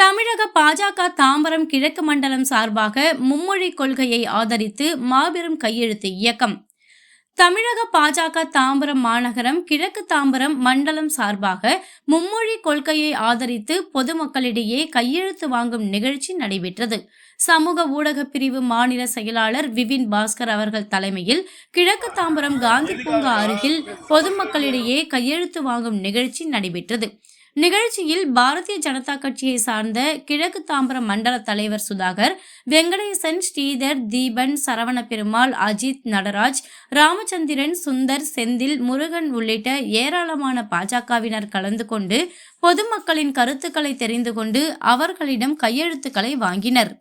தமிழக பாஜக தாம்பரம் கிழக்கு மண்டலம் சார்பாக மும்மொழி கொள்கையை ஆதரித்து மாபெரும் கையெழுத்து இயக்கம். தமிழக பாஜக தாம்பரம் மாநகரம் கிழக்கு தாம்பரம் மண்டலம் சார்பாக மும்மொழி கொள்கையை ஆதரித்து பொதுமக்களிடையே கையெழுத்து வாங்கும் நிகழ்ச்சி நடைபெற்றது. சமூக ஊடக பிரிவு மாநில செயலாளர் விபின் பாஸ்கர் அவர்கள் தலைமையில் கிழக்கு தாம்பரம் காந்தி பூங்கா அருகில் பொதுமக்களிடையே கையெழுத்து வாங்கும் நிகழ்ச்சி நடைபெற்றது. நிகழ்ச்சியில் பாரதிய ஜனதா கட்சியை சார்ந்த கிழக்கு தாம்பரம் மண்டல தலைவர் சுதாகர் வெங்கடேசன் ஸ்ரீதர் தீபன் சரவண பெருமாள் அஜித் நடராஜ் ராமச்சந்திரன் சுந்தர் செந்தில் முருகன் உள்ளிட்ட ஏராளமான பாஜகவினர் கலந்து கொண்டு பொதுமக்களின் கருத்துக்களை தெரிந்து கொண்டு அவர்களிடம் கையெழுத்துக்களை வாங்கினர்.